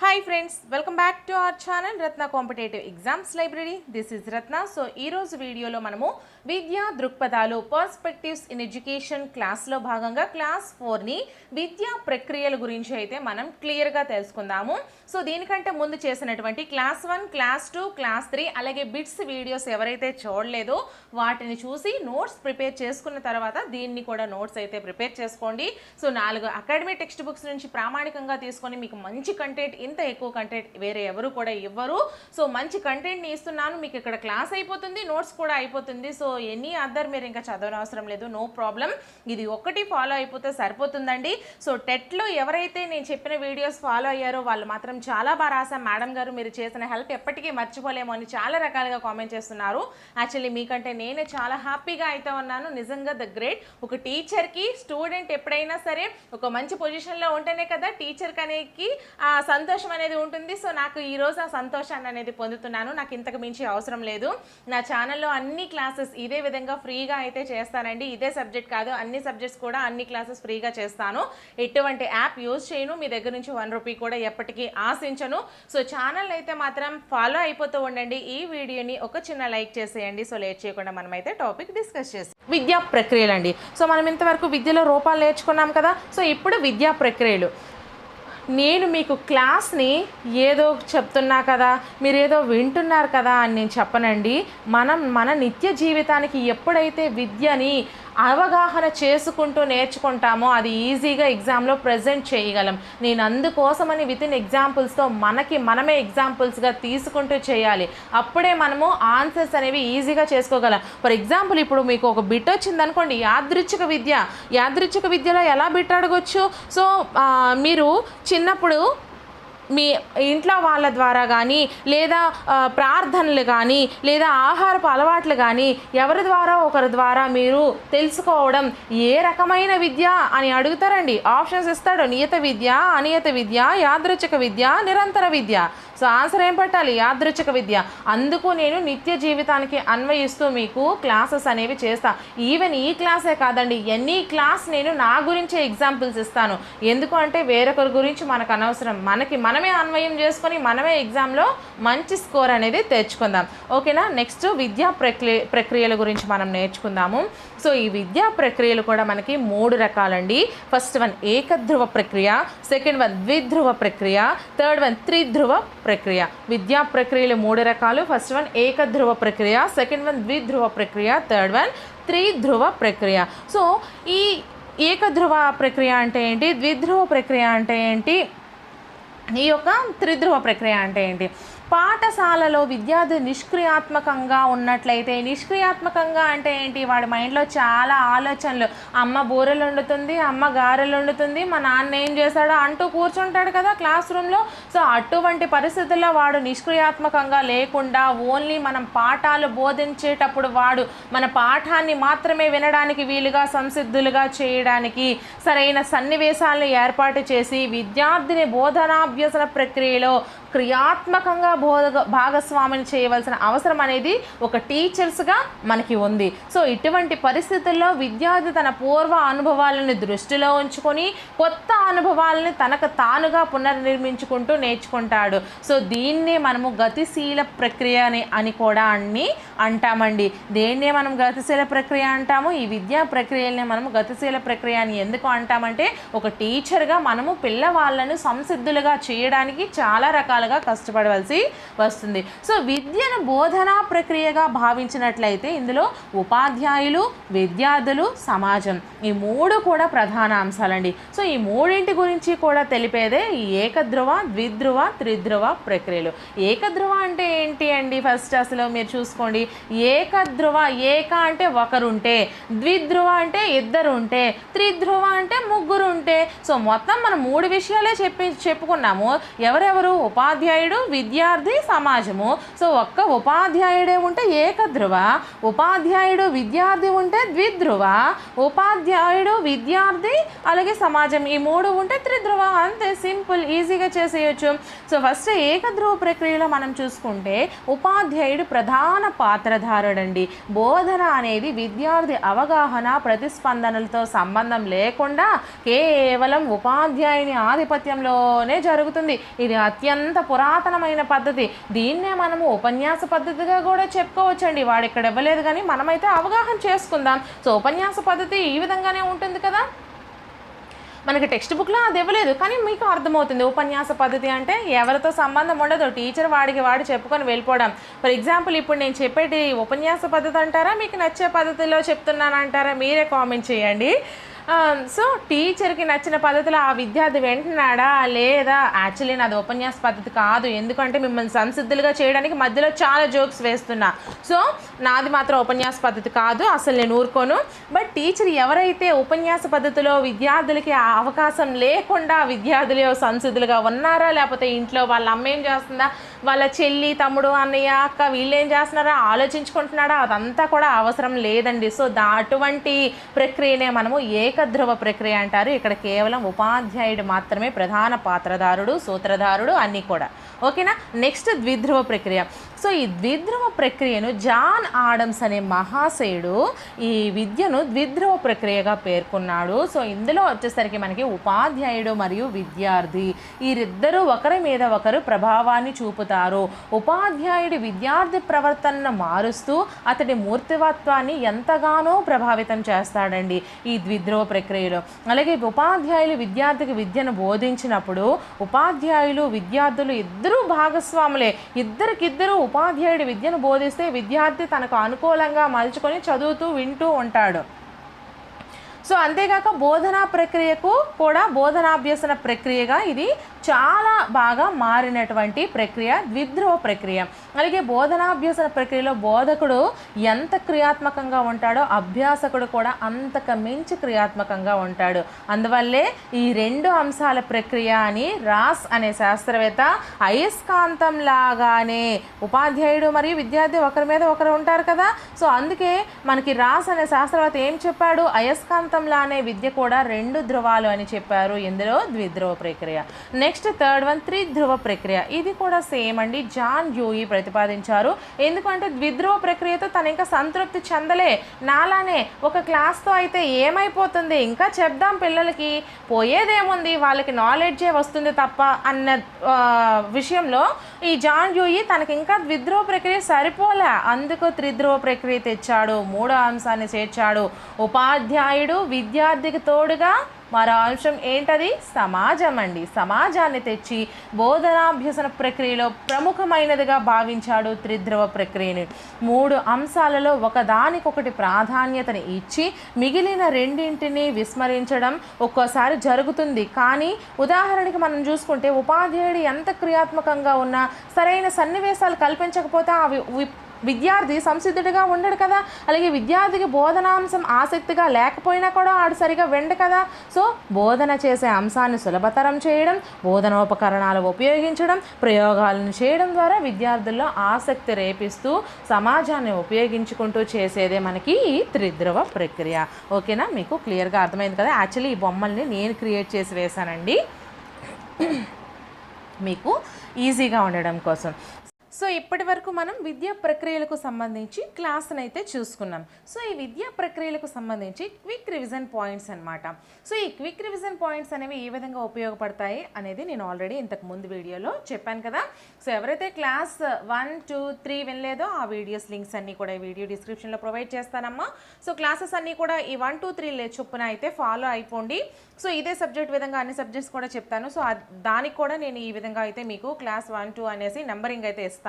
Hi friends welcome back to our channel Ratna competitive exams library this is Ratna so ఈరోజు వీడియోలో మనము విద్యా దృక్పథాలు perspectives in education క్లాస్లో భాగంగా క్లాస్ ఫోర్ని విద్యా ప్రక్రియల గురించి అయితే మనం క్లియర్గా తెలుసుకుందాము. సో దీనికంటే ముందు చేసినటువంటి class one class two class three అలాగే బిట్స్ వీడియోస్ ఎవరైతే చూడలేదో వాటిని చూసి నోట్స్ ప్రిపేర్ చేసుకున్న తర్వాత దీన్ని కూడా నోట్స్ అయితే ప్రిపేర్ చేసుకోండి. సో నాలుగు అకాడమీ టెక్స్ట్ బుక్స్ నుంచి ప్రామాణికంగా తీసుకొని మీకు మంచి కంటెంట్ ఇంత ఎక్కువ కంటెంట్ వేరే ఎవరు కూడా ఇవ్వరు. సో మంచి కంటెంట్ని ఇస్తున్నాను మీకు ఇక్కడ క్లాస్ అయిపోతుంది నోట్స్ కూడా అయిపోతుంది. సో ఎనీ అదర్ మీరు ఇంకా చదవనవసరం లేదు నో ప్రాబ్లం ఇది ఒక్కటి ఫాలో అయిపోతే సరిపోతుందండి. సో టెట్లో ఎవరైతే నేను చెప్పిన వీడియోస్ ఫాలో అయ్యారో వాళ్ళు మాత్రం చాలా బాగా రాశాం మేడం గారు మీరు చేసిన హెల్ప్ ఎప్పటికీ మర్చిపోలేము అని చాలా రకాలుగా కామెంట్ చేస్తున్నారు. యాక్చువల్లీ మీకంటే నేనే చాలా హ్యాపీగా అయితే ఉన్నాను. నిజంగా ద గ్రేట్ ఒక టీచర్కి స్టూడెంట్ ఎప్పుడైనా సరే ఒక మంచి పొజిషన్లో ఉంటేనే కదా టీచర్కి కనేకి ఆ సంతోషం అనేది ఉంటుంది. సో నాకు ఈరోజు ఆ సంతోషాన్ని అనేది పొందుతున్నాను. నాకు ఇంతకు మించి అవసరం లేదు. నా ఛానల్లో అన్ని క్లాసెస్ ఇదే విధంగా ఫ్రీగా అయితే చేస్తానండి. ఇదే సబ్జెక్ట్ కాదు. అన్ని సబ్జెక్ట్స్ కూడా అన్ని క్లాసెస్ ఫ్రీగా చేస్తాను. ఎటువంటి యాప్ యూజ్ చేయను. మీ దగ్గర నుంచి వన్ రూపీ కూడా ఎప్పటికీ ఆశించను. సో ఛానల్ అయితే మాత్రం ఫాలో అయిపోతూ ఉండండి. ఈ వీడియోని ఒక చిన్న లైక్ చేసేయండి. సో లేట్ చేయకుండా మనం అయితే టాపిక్ డిస్కస్ చేస్తాం విద్యా ప్రక్రియలు అండి సో మనం ఇంతవరకు విద్యలో రూపాలు నేర్చుకున్నాం కదా. సో ఇప్పుడు విద్యా ప్రక్రియలు. నేను మీకు క్లాస్ని ఏదో చెప్తున్నా కదా మీరు ఏదో వింటున్నారు కదా అని నేను చెప్పనండి. మనం మన నిత్య జీవితానికి ఎప్పుడైతే విద్యని అవగాహన చేసుకుంటూ నేర్చుకుంటామో అది ఈజీగా ఎగ్జామ్లో ప్రజెంట్ చేయగలం. నేను అందుకోసమని విత్ ఇన్ ఎగ్జాంపుల్స్తో మనకి మనమే ఎగ్జాంపుల్స్గా తీసుకుంటూ చేయాలి. అప్పుడే మనము ఆన్సర్స్ అనేవి ఈజీగా చేసుకోగలం. ఫర్ ఎగ్జాంపుల్ ఇప్పుడు మీకు ఒక బిట్ వచ్చింది అనుకోండి యాదృచ్ఛిక విద్య. యాదృచ్ఛిక విద్యలో ఎలా బిట్ అడగొచ్చు? సో మీరు చిన్నప్పుడు మీ ఇంట్లో వాళ్ళ ద్వారా కానీ లేదా ప్రార్థనలు కానీ లేదా ఆహారపు అలవాట్లు కానీ ఎవరి ద్వారా ఒకరి ద్వారా మీరు తెలుసుకోవడం ఏ రకమైన విద్య అని అడుగుతారండి. ఆప్షన్స్ ఇస్తాడు. నియత విద్య అనియత విద్య యాదృచ్ఛిక విద్య నిరంతర విద్య. సో ఆన్సర్ ఏం పట్టాలి? యాదృచ్ఛిక విద్య. అందుకు నేను నిత్య జీవితానికి అన్వయిస్తూ మీకు క్లాసెస్ అనేవి చేస్తా. ఈవెన్ ఈ క్లాసే కాదండి ఎనీ క్లాస్ నేను నా గురించే ఎగ్జాంపుల్స్ ఇస్తాను. ఎందుకు అంటే వేరొకరి గురించి మనకు అనవసరం. మనకి మనమే అన్వయం చేసుకొని మనమే ఎగ్జామ్లో మంచి స్కోర్ అనేది తెచ్చుకుందాం. ఓకేనా? నెక్స్ట్ విద్యా ప్రక్రియ ప్రక్రియల గురించి మనం నేర్చుకుందాము. సో ఈ విద్యా ప్రక్రియలు కూడా మనకి మూడు రకాలండి. ఫస్ట్ వన్ ఏకధ్రువ ప్రక్రియ సెకండ్ వన్ ద్విధ్రువ ప్రక్రియ థర్డ్ వన్ త్రిధ్రువ ప్రక్రియ. విద్యా ప్రక్రియలు మూడు రకాలు. ఫస్ట్ వన్ ఏకధ్రువ ప్రక్రియ సెకండ్ వన్ ద్విధ్రువ ప్రక్రియ థర్డ్ వన్ త్రిధ్రువ ప్రక్రియ. సో ఈ ఏకధ్రువ ప్రక్రియ అంటే ఏంటి? ద్విధ్రువ ప్రక్రియ అంటే ఏంటి? ఈ యొక్క త్రిధ్రువ ప్రక్రియ అంటే ఏంటి? పాఠశాలలో విద్యార్థి నిష్క్రియాత్మకంగా ఉన్నట్లయితే నిష్క్రియాత్మకంగా అంటే ఏంటి? వాడి మైండ్లో చాలా ఆలోచనలు. అమ్మ బూరెలు వండుతుంది అమ్మ గారెలు వండుతుంది మా నాన్న ఏం చేశాడో అంటూ కూర్చుంటాడు కదా క్లాస్ రూమ్లో. సో అటువంటి పరిస్థితుల్లో వాడు నిష్క్రియాత్మకంగా లేకుండా ఓన్లీ మనం పాఠాలు బోధించేటప్పుడు వాడు మన పాఠాన్ని మాత్రమే వినడానికి వీలుగా సంసిద్ధులుగా చేయడానికి సరైన సన్నివేశాలను ఏర్పాటు చేసి విద్యార్థిని బోధనాభ్యసన ప్రక్రియలో క్రియాత్మకంగా బోధ భాగస్వామిని చేయవలసిన అవసరం అనేది ఒక టీచర్స్గా మనకి ఉంది. సో ఇటువంటి పరిస్థితుల్లో విద్యార్థి తన పూర్వ అనుభవాలను దృష్టిలో ఉంచుకొని కొత్త అనుభవాలని తనకు తానుగా పునర్నిర్మించుకుంటూ నేర్చుకుంటాడు. సో దీన్నే మనము గతిశీల ప్రక్రియ అని అని కూడా అన్ని అంటామండి. దేన్నే మనం గతిశీల ప్రక్రియ అంటాము? ఈ విద్యా ప్రక్రియల్ని మనము గతిశీల ప్రక్రియ అని ఎందుకు అంటామంటే ఒక టీచర్గా మనము పిల్లవాళ్ళను సంసిద్ధులుగా చేయడానికి చాలా రకాలుగా కష్టపడవలసి వస్తుంది. సో విద్యను బోధనా ప్రక్రియగా భావించినట్లయితే ఇందులో ఉపాధ్యాయులు విద్యార్థులు సమాజం ఈ మూడు కూడా ప్రధాన అంశాలండి. సో ఈ మూడింటి గురించి కూడా తెలిపేదే ఈ ఏకధ్రువ ద్విధ్రువ త్రిధ్రువ ప్రక్రియలు. ఏకధ్రువ అంటే ఏంటి అండి? ఫస్ట్ అసలు మీరు చూసుకోండి. ఏకధ్రువ ఏక అంటే ఒకరుంటే ద్విధ్రువ అంటే ఇద్దరు ఉంటే త్రిధ్రువ అంటే ముగ్గురు ఉంటే సో మొత్తం మనం మూడు విషయాలే చెప్పి చెప్పుకున్నాము. ఎవరెవరు? ఉపాధ్యాయుడు విద్యా విద్యార్థి సమాజము. సో ఒక్క ఉపాధ్యాయుడే ఉంటే ఏకధ్రువ ఉపాధ్యాయుడు విద్యార్థి ఉంటే ద్విధ్రువ ఉపాధ్యాయుడు విద్యార్థి అలాగే సమాజం ఈ మూడు ఉంటే త్రిధ్రువ. అంతే సింపుల్ ఈజీగా చేసేయచ్చు. సో ఫస్ట్ ఏకధ్రువ ప్రక్రియలో మనం చూసుకుంటే ఉపాధ్యాయుడు ప్రధాన పాత్రధారుడండి. బోధన అనేది విద్యార్థి అవగాహన ప్రతిస్పందనలతో సంబంధం లేకుండా కేవలం ఉపాధ్యాయుని ఆధిపత్యంలోనే జరుగుతుంది. ఇది అత్యంత పురాతనమైన పద్ధతి. పద్ధతి. దీన్నే మనము ఉపన్యాస పద్ధతిగా కూడా చెప్పుకోవచ్చండి. వాడు ఇక్కడ ఇవ్వలేదు కానీ మనమైతే అవగాహన చేసుకుందాం. సో ఉపన్యాస పద్ధతి ఈ విధంగానే ఉంటుంది కదా? మనకి టెక్స్ట్ బుక్లో అది ఇవ్వలేదు కానీ మీకు అర్థమవుతుంది. ఉపన్యాస పద్ధతి అంటే ఎవరితో సంబంధం ఉండదు. టీచర్ వాడికి వాడు చెప్పుకొని వెళ్ళిపోవడం. ఫర్ ఎగ్జాంపుల్ ఇప్పుడు నేను చెప్పేటి ఉపన్యాస పద్ధతి అంటారా? మీకు నచ్చే పద్ధతిలో చెప్తున్నాను అంటారా? మీరే కామెంట్ చేయండి. Um, సో టీచర్కి నచ్చిన పద్ధతిలో ఆ విద్యార్థి వింటున్నాడా? లేదా యాక్చువల్లీ నాది ఉపన్యాస పద్ధతి కాదు. ఎందుకంటే మిమ్మల్ని సంసిద్ధులుగా చేయడానికి మధ్యలో చాలా జోక్స్ వేస్తున్నా. సో నాది మాత్రం ఉపన్యాస పద్ధతి కాదు. అసలు నేను ఊరుకోను. బట్ టీచర్ ఎవరైతే ఉపన్యాస పద్ధతిలో విద్యార్థులకి ఆ అవకాశం లేకుండా విద్యార్థులు సంసిద్ధులుగా ఉన్నారా? లేకపోతే ఇంట్లో వాళ్ళ అమ్మ ఏం చేస్తుందా? వాళ్ళ చెల్లి తమ్ముడు అన్నయ్య అక్క వీళ్ళేం చేస్తున్నారో? చేస్తున్నారా ఆలోచించుకుంటున్నాడా? అదంతా కూడా అవసరం లేదండి. సో దా అటువంటి ప్రక్రియనే మనము ఏకధ్రువ ప్రక్రియ అంటారు. ఇక్కడ కేవలం ఉపాధ్యాయుడు మాత్రమే ప్రధాన పాత్రధారుడు సూత్రధారుడు అన్నీ కూడా. ఓకేనా? నెక్స్ట్ ద్విధ్రువ ప్రక్రియ. సో ఈ ద్విధ్రువ ప్రక్రియను జాన్ ఆడమ్స్ అనే మహాశయుడు ఈ విద్యను ద్విధ్రువ ప్రక్రియగా పేర్కొన్నాడు. సో ఇందులో వచ్చేసరికి మనకి ఉపాధ్యాయుడు మరియు విద్యార్థి వీరిద్దరూ ఒకరి మీద ఒకరు ప్రభావాన్ని చూపుతారు. ఉపాధ్యాయుడి విద్యార్థి ప్రవర్తనను మారుస్తూ అతడి మూర్తివత్వాన్ని ఎంతగానో ప్రభావితం చేస్తాడండి ఈ ద్విధ్రువ ప్రక్రియలో. అలాగే ఉపాధ్యాయులు విద్యార్థికి విద్యను బోధించినప్పుడు ఉపాధ్యాయులు విద్యార్థులు ఇద్దరూ భాగస్వాములే. ఇద్దరికిద్దరూ ఉపాధ్యాయుడి విద్యను బోధిస్తే విద్యార్థి తనకు అనుకూలంగా మలుచుకొని చదువుతూ వింటూ ఉంటాడు. సో అంతేగాక బోధనా ప్రక్రియకు కూడా బోధనాభ్యసన ప్రక్రియగా ఇది చాలా బాగా మారినటువంటి ప్రక్రియ విద్రోహ ప్రక్రియ. అలాగే బోధనాభ్యసన ప్రక్రియలో బోధకుడు ఎంత క్రియాత్మకంగా ఉంటాడో అభ్యాసకుడు కూడా అంతకు మించి క్రియాత్మకంగా ఉంటాడు. అందువల్లే ఈ రెండు అంశాల ప్రక్రియ అని రాస్ అనే శాస్త్రవేత్త అయస్కాంతం లాగానే ఉపాధ్యాయుడు మరియు విద్యార్థి ఒకరి మీద ఒకరు ఉంటారు కదా. సో అందుకే మనకి రాస్ అనే శాస్త్రవేత్త ఏం చెప్పాడు? అయస్కాంతంలానే విద్య కూడా రెండు ధ్రువాలు అని చెప్పారు. ఇందులో ద్విధ్రువ ప్రక్రియ. నెక్స్ట్ నెక్స్ట్ థర్డ్ వన్ త్రిధ్రువ ప్రక్రియ. ఇది కూడా సేమ్ అండి. జాన్ యూయి ప్రతిపాదించారు. ఎందుకంటే ద్విధ్రువ ప్రక్రియతో తను ఇంకా సంతృప్తి చెందలే. నాలానే ఒక క్లాస్తో అయితే ఏమైపోతుంది? ఇంకా చెప్దాం పిల్లలకి. పోయేదేముంది? వాళ్ళకి నాలెడ్జే వస్తుంది తప్ప అన్న విషయంలో ఈ జాన్ యూయి తనకి ఇంకా ద్విధ్రువ ప్రక్రియ సరిపోలే. అందుకు త్రిధ్రువ ప్రక్రియ తెచ్చాడు. మూడో అంశాన్ని చేర్చాడు. ఉపాధ్యాయుడు విద్యార్థికి తోడుగా మరో అంశం ఏంటది? సమాజం అండి సమాజాన్ని తెచ్చి బోధనాభ్యసన ప్రక్రియలో ప్రముఖమైనదిగా భావించాడు త్రిధ్రువ ప్రక్రియని. మూడు అంశాలలో ఒకదానికొకటి ప్రాధాన్యతని ఇచ్చి మిగిలిన రెండింటిని విస్మరించడం ఒక్కోసారి జరుగుతుంది. కానీ ఉదాహరణకి మనం చూసుకుంటే ఉపాధ్యాయుడు ఎంత క్రియాత్మకంగా ఉన్నా సరైన సన్నివేశాలు కల్పించకపోతే అవి విద్యార్థి సంసిద్ధుడిగా ఉండడు కదా. అలాగే విద్యార్థికి బోధనాంశం ఆసక్తిగా లేకపోయినా కూడా ఆడు సరిగా వెండు కదా. సో బోధన చేసే అంశాన్ని సులభతరం చేయడం బోధనోపకరణాలు ఉపయోగించడం ప్రయోగాలను చేయడం ద్వారా విద్యార్థుల్లో ఆసక్తి రేపిస్తూ సమాజాన్ని ఉపయోగించుకుంటూ చేసేదే మనకి ఈ త్రిధ్రువ ప్రక్రియ. ఓకేనా? మీకు క్లియర్గా అర్థమైంది కదా? యాక్చువల్లీ ఈ బొమ్మల్ని నేను క్రియేట్ చేసి వేశానండి. మీకు ఈజీగా ఉండడం కోసం. సో ఇప్పటి వరకు మనం విద్యా ప్రక్రియలకు సంబంధించి క్లాస్ని అయితే చూసుకున్నాం. సో ఈ విద్యా ప్రక్రియలకు సంబంధించి క్విక్ రివిజన్ పాయింట్స్ అన్నమాట. సో ఈ క్విక్ రివిజన్ పాయింట్స్ అనేవి ఏ విధంగా ఉపయోగపడతాయి అనేది నేను ఆల్రెడీ ఇంతకు ముందు వీడియోలో చెప్పాను కదా. సో ఎవరైతే క్లాస్ వన్ టూ త్రీ వినలేదో ఆ వీడియోస్ లింక్స్ అన్నీ కూడా ఈ వీడియో డిస్క్రిప్షన్లో ప్రొవైడ్ చేస్తానమ్మా. సో క్లాసెస్ అన్నీ కూడా ఈ వన్ టూ త్రీ చొప్పున అయితే ఫాలో అయిపోండి. సో ఇదే సబ్జెక్ట్ విధంగా అన్ని సబ్జెక్ట్స్ కూడా చెప్తాను. సో దానికి కూడా నేను ఈ విధంగా అయితే మీకు క్లాస్ వన్ టూ అనేసి నెంబరింగ్ అయితే ఇస్తాను.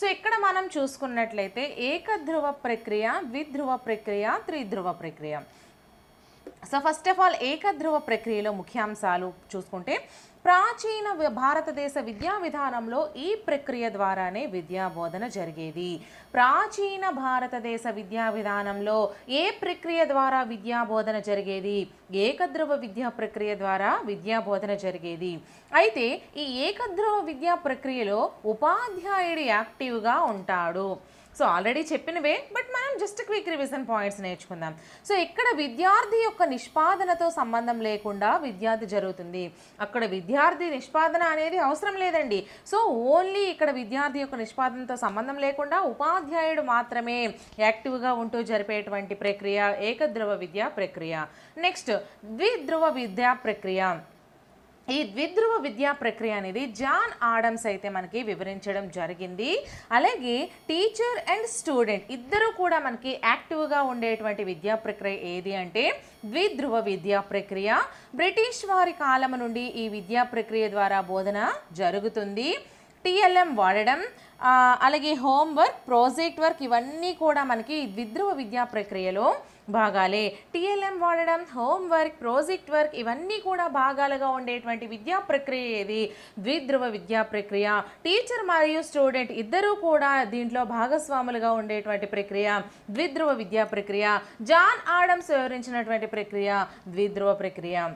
సో ఇక్కడ మనం చూసుకున్నట్లయితే ఏకధ్రువ ప్రక్రియ ద్విధ్రువ ప్రక్రియ త్రిధ్రువ ప్రక్రియ. సో ఫస్ట్ ఆఫ్ ఆల్ ఏకధ్రువ ప్రక్రియలో ముఖ్యాంశాలు చూసుకుంటే ప్రాచీన భారతదేశ విద్యా విధానంలో ఈ ప్రక్రియ ద్వారానే విద్యా బోధన జరిగేది. ప్రాచీన భారతదేశ విద్యా విధానంలో ఏ ప్రక్రియ ద్వారా విద్యా బోధన జరిగేది? ఏకద్రవ విద్యా ప్రక్రియ ద్వారా విద్యా బోధన జరిగేది. అయితే ఈ ఏకద్రవ విద్యా ప్రక్రియలో ఉపాధ్యాయుడు యాక్టివ్గా ఉంటాడు. సో ఆల్రెడీ చెప్పినవే బట్ మనం జస్ట్ క్విక్ రివిజన్ పాయింట్స్ నేర్చుకుందాం. సో ఇక్కడ విద్యార్థి యొక్క నిష్పాదనతో సంబంధం లేకుండా విద్యార్థి జరుగుతుంది. అక్కడ విద్యార్థి నిష్పాదన అనేది అవసరం లేదండి. సో ఓన్లీ ఇక్కడ విద్యార్థి యొక్క నిష్పాదనతో సంబంధం లేకుండా ఉపాధ్యాయుడు మాత్రమే యాక్టివ్గా ఉంటూ జరిపేటువంటి ప్రక్రియ ఏకధ్రువ విద్యా ప్రక్రియ. నెక్స్ట్ ద్విధ్రువ విద్యా ప్రక్రియ. ఈ ద్విధ్రువ విద్యా ప్రక్రియ అనేది జాన్ ఆడమ్స్ అయితే మనకి వివరించడం జరిగింది. అలాగే టీచర్ అండ్ స్టూడెంట్ ఇద్దరు కూడా మనకి యాక్టివ్గా ఉండేటువంటి విద్యా ప్రక్రియ ఏది అంటే ద్విధ్రువ విద్యా ప్రక్రియ. బ్రిటిష్ వారి కాలం నుండి ఈ విద్యా ప్రక్రియ ద్వారా బోధన జరుగుతుంది. టిఎల్ఎం వాడడం అలాగే హోంవర్క్ ప్రాజెక్ట్ వర్క్ ఇవన్నీ కూడా మనకి ద్విధ్రువ విద్యా ప్రక్రియలో భాగాలే. టీఎల్ఎం వాడడం హోంవర్క్ ప్రాజెక్ట్ వర్క్ ఇవన్నీ కూడా భాగాలుగా ఉండేటువంటి విద్యా ప్రక్రియ ఏది? ద్విధ్రువ విద్యా ప్రక్రియ. టీచర్ మరియు స్టూడెంట్ ఇద్దరూ కూడా దీంట్లో భాగస్వాములుగా ఉండేటువంటి ప్రక్రియ. ద్విధ్రువ విద్యా ప్రక్రియ. జాన్ ఆడమ్స్ వివరించినటువంటి ప్రక్రియ ద్విధ్రువ ప్రక్రియ.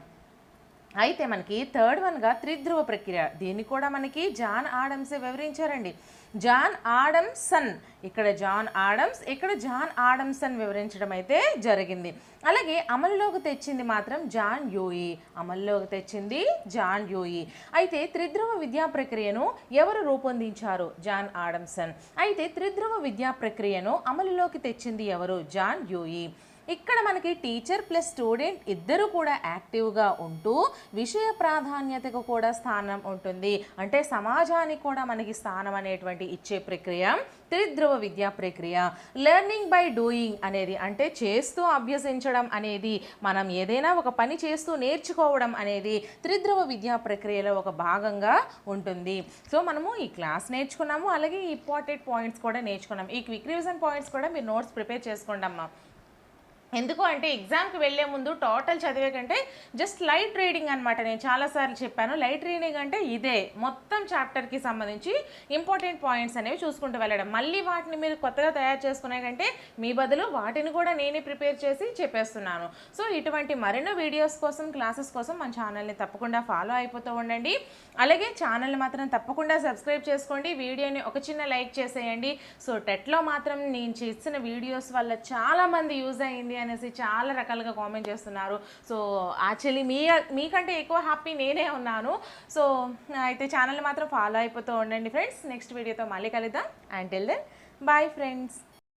అయితే మనకి థర్డ్ వన్గా త్రిధ్రువ ప్రక్రియ. దీన్ని కూడా మనకి జాన్ ఆడమ్సే వివరించారండి. John Adamson. ఇక్కడ జాన్ ఆడమ్స్ ఇక్కడ జాన్ ఆడమ్సన్ వివరించడం అయితే జరిగింది. అలాగే అమల్లోకి తెచ్చింది మాత్రం జాన్ యూయి. అమల్లోకి తెచ్చింది జాన్ యూయి. అయితే త్రిద్రవ విద్యా ప్రక్రియను ఎవరు రూపొందించారు? John Adamson. అయితే త్రిద్రవ విద్యా ప్రక్రియను అమలులోకి తెచ్చింది ఎవరు? జాన్ యూయి. ఇక్కడ మనకి టీచర్ ప్లస్ స్టూడెంట్ ఇద్దరు కూడా యాక్టివ్గా ఉంటూ విషయ ప్రాధాన్యతకు కూడా స్థానం ఉంటుంది. అంటే సమాజానికి కూడా మనకి స్థానం అనేటువంటి ఇచ్చే ప్రక్రియ త్రిధ్రువ విద్యా ప్రక్రియ లెర్నింగ్ బై డూయింగ్ అనేది అంటే చేస్తూ అభ్యసించడం అనేది మనం ఏదైనా ఒక పని చేస్తూ నేర్చుకోవడం అనేది త్రిధ్రువ విద్యా ప్రక్రియలో ఒక భాగంగా ఉంటుంది. సో మనము ఈ క్లాస్ నేర్చుకున్నాము అలాగే ఈ ఇంపార్టెంట్ పాయింట్స్ కూడా నేర్చుకున్నాం ఈ క్విక్ రివిజన్ పాయింట్స్ కూడా మీరు నోట్స్ ప్రిపేర్ చేసుకోండి అమ్మా. ఎందుకు అంటే ఎగ్జామ్కి వెళ్ళే ముందు టోటల్ చదివే కంటే జస్ట్ లైట్ రీడింగ్ అనమాట నేను చాలాసార్లు చెప్పాను. లైట్ రీడింగ్ అంటే ఇదే. మొత్తం చాప్టర్కి సంబంధించి ఇంపార్టెంట్ పాయింట్స్ అనేవి చూసుకుంటూ వెళ్ళడం. మళ్ళీ వాటిని మీరు కొత్తగా తయారు చేసుకునే కంటే మీ బదులు వాటిని కూడా నేనే ప్రిపేర్ చేసి చెప్పేస్తున్నాను. సో ఇటువంటి మరెన్నో వీడియోస్ కోసం క్లాసెస్ కోసం మన ఛానల్ని తప్పకుండా ఫాలో అయిపోతూ ఉండండి. అలాగే ఛానల్ని మాత్రం తప్పకుండా సబ్స్క్రైబ్ చేసుకోండి. వీడియోని ఒక చిన్న లైక్ చేసేయండి. సో టెట్లో మాత్రం నేను చేసిన వీడియోస్ వల్ల చాలామంది యూజ్ అయ్యింది అనేసి చాలా రకాలుగా కామెంట్ చేస్తున్నారు. సో యాక్చువల్లీ మీ మీకంటే ఎక్కువ హ్యాపీ నేనే ఉన్నాను. సో అయితే ఛానల్ మాత్రం ఫాలో అయిపోతూ ఉండండి ఫ్రెండ్స్ నెక్స్ట్ వీడియోతో మళ్ళీ కలుద్దాం. And till then bye friends